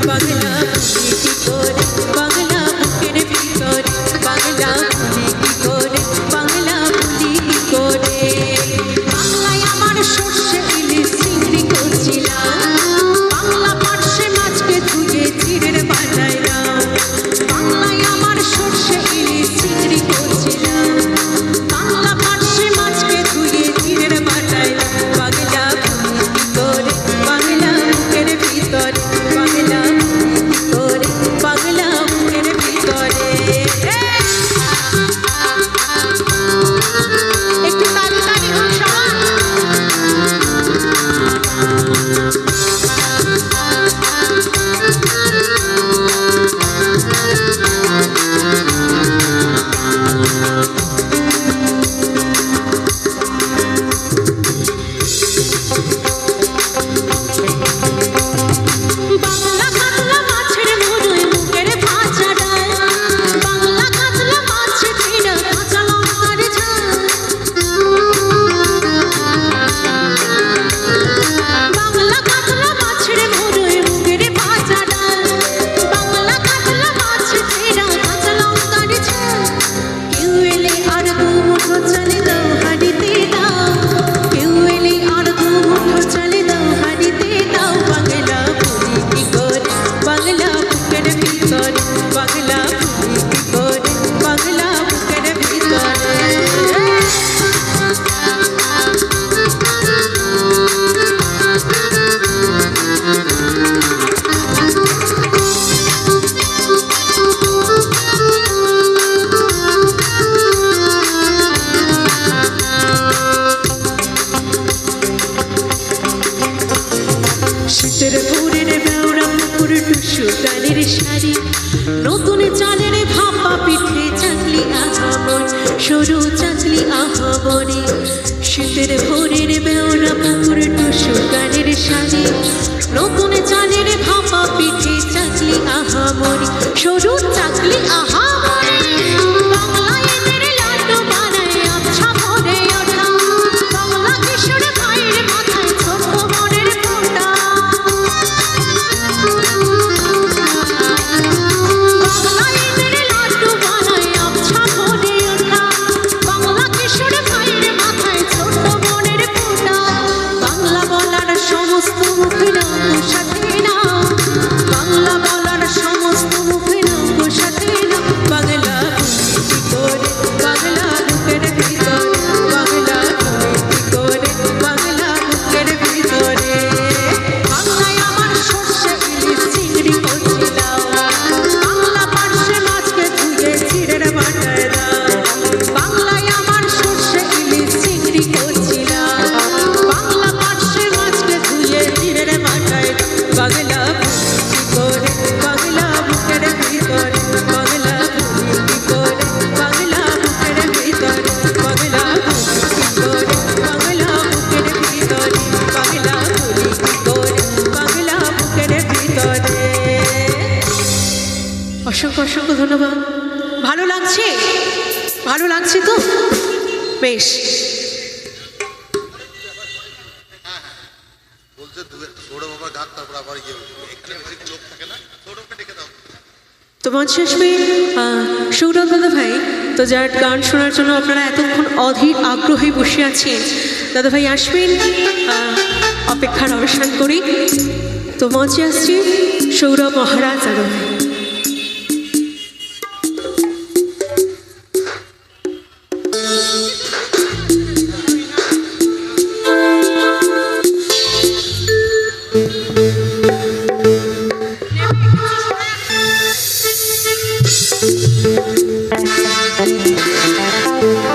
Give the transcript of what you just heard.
bagna শীতের ভোরের বেউরা পুকুর টুসু ডালের শাড়ি। নতুন চালের ভাপা পিঠে চাকলি আহবন সরু চাকলি আহবনে শীতের ভোরের বেওরা পুকুর টুসু ডালের শাড়ি। নতুন অসংখ্য অসংখ্য ধন্যবাদ। ভালো লাগছে? ভালো লাগছে তো? বেশ। তো মঞ্চে সৌরভ দাদা ভাই তো যার গান শোনার জন্য আপনারা এতক্ষণ অধীর আগ্রহে বসে আছেন দাদা ভাই আসবেন অপেক্ষার অবসান করে। তো মঞ্চে আসছে সৌরভ মহারাজ দাদা ভাই।